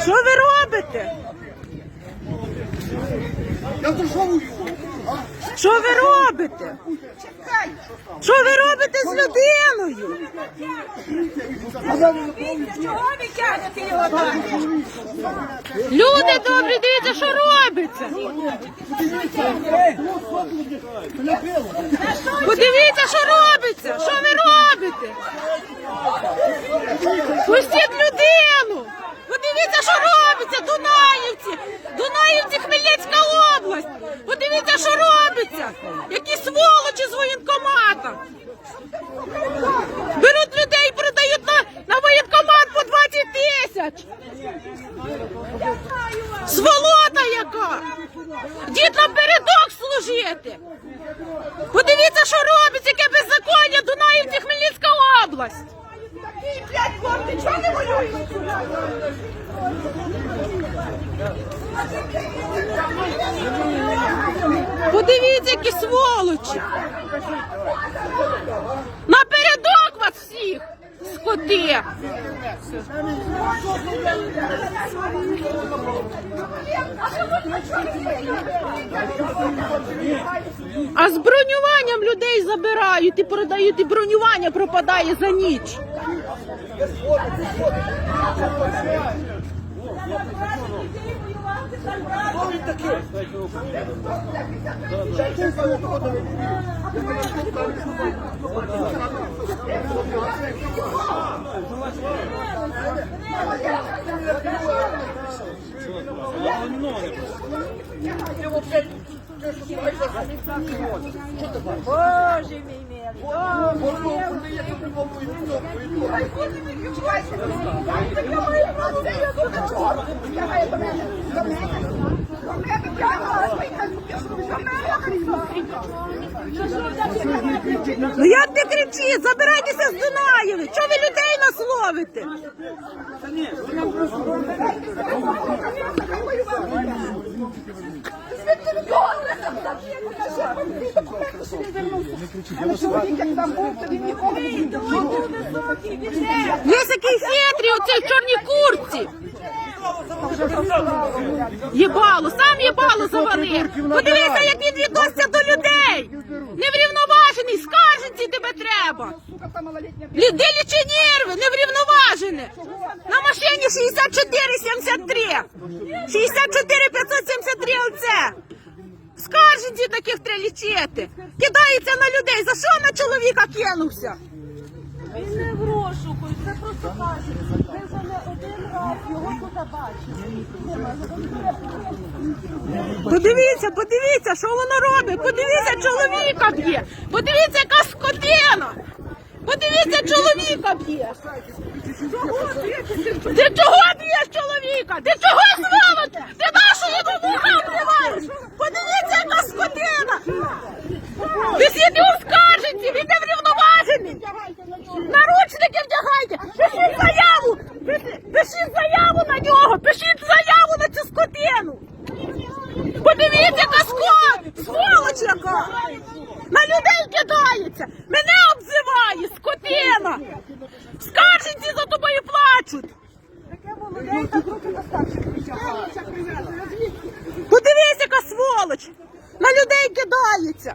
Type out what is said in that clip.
Що ви робите? Я що ви робите? Що ви робите з людиною? Чого ви тягнете його? Люди добрі, дивіться, що робиться. Подивіться, що робиться. Що ви робите? Пустіть людину. Подивіться, що робиться. Дунаївці. Дунаївці, Хмельницька область. Подивіться, що робиться. Які сволочі з воєнкомата. Беруть людей, продають на, на воєнкомат по 20 тисяч. Сволота яка! Дід нам передок служити! Подивіться, що робиться, яке беззаконня Дунаївці Хмельницька область! Такі, блядь, хлопці, чого не воюють? Подивіться, які сволочі! Напередок вас всіх! Скоти! А з бронюванням людей забирають і продають, і бронювання пропадає за ніч. Боже мій милий. Ну як не кричіть, забирайтеся з Дунаєви! Чого ви людей нас ловите? Є який хитрий оцей в чорній куртці. Єбало, сам єбало завалив. Подивися, як він відноситься до. Неврівноважений, скарженці тебе треба. Лідилічі нерви, неврівноважене. На машині 6473. 64 573 оце. Скарженці таких треба лічити. Кидається на людей. За що на чоловіка кинувся? Він не в розшуку, це просто кажуть. Ми вже не один раз його тут бачили. Подивіться, подивіться, що воно робить. Подивіться, чоловіка б'є. Подивіться, яка скотина. Подивіться, чоловіка б'є. Ти чого б'єш чоловіка? Ти чого сволоч? Ти нашу йому вуха обриваєш? Подивіться, яка скотина. Висіть у скарженці, він не врівноважений. Наручники вдягайте. Пишіть заяву. Пишіть- Пишіть заяву на нього. Пишіть заяву на цю скотину. Подивіться, яка скот! Сволоч яка! На людей кидається! Мене обзиває, скотина! Скарженці за тобою плачуть! Притягають. Яка сволоч! На людей кидається!